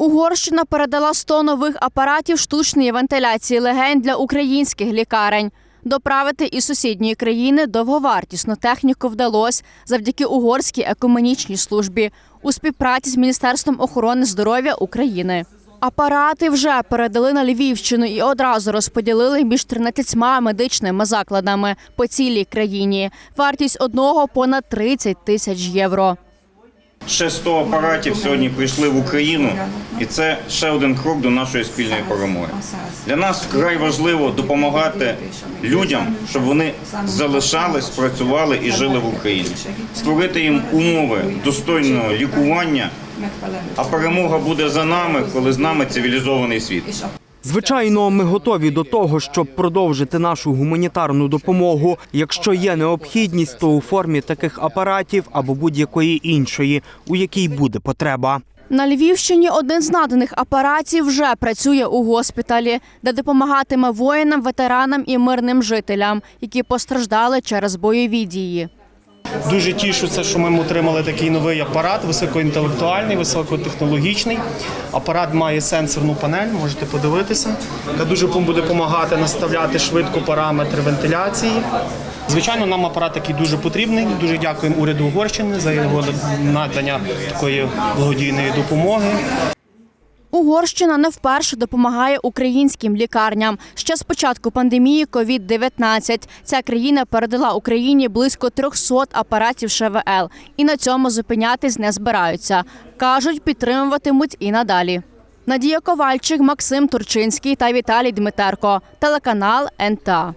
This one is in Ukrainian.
Угорщина передала 100 нових апаратів штучної вентиляції легень для українських лікарень. Доправити із сусідньої країни довговартісну техніку вдалося завдяки угорській екуменічній службі у співпраці з Міністерством охорони здоров'я України. Апарати вже передали на Львівщину і одразу розподілили між 13 медичними закладами по цілій країні. Вартість одного понад 30 тисяч євро. Ще 100 апаратів сьогодні прийшли в Україну, і це ще один крок до нашої спільної перемоги. Для нас вкрай важливо допомагати людям, щоб вони залишались, працювали і жили в Україні, створити їм умови достойного лікування. А перемога буде за нами, коли з нами цивілізований світ. Звичайно, ми готові до того, щоб продовжити нашу гуманітарну допомогу. Якщо є необхідність, то у формі таких апаратів або будь-якої іншої, у якій буде потреба. На Львівщині один з наданих апаратів вже працює у госпіталі, де допомагатиме воїнам, ветеранам і мирним жителям, які постраждали через бойові дії. Дуже тішуся, що ми отримали такий новий апарат, високоінтелектуальний, високотехнологічний. Апарат має сенсорну панель, можете подивитися, яка дуже буде допомагати наставляти швидко параметри вентиляції. Звичайно, нам апарат такий дуже потрібний. Дуже дякуємо уряду Угорщини за його надання такої благодійної допомоги. Угорщина не вперше допомагає українським лікарням. Ще з початку пандемії COVID-19 ця країна передала Україні близько 300 апаратів ШВЛ і на цьому зупинятись не збираються. кажуть, підтримуватимуть і надалі. Надія Ковальчик, Максим Турчинський та Віталій Дмитерко. Телеканал НТА.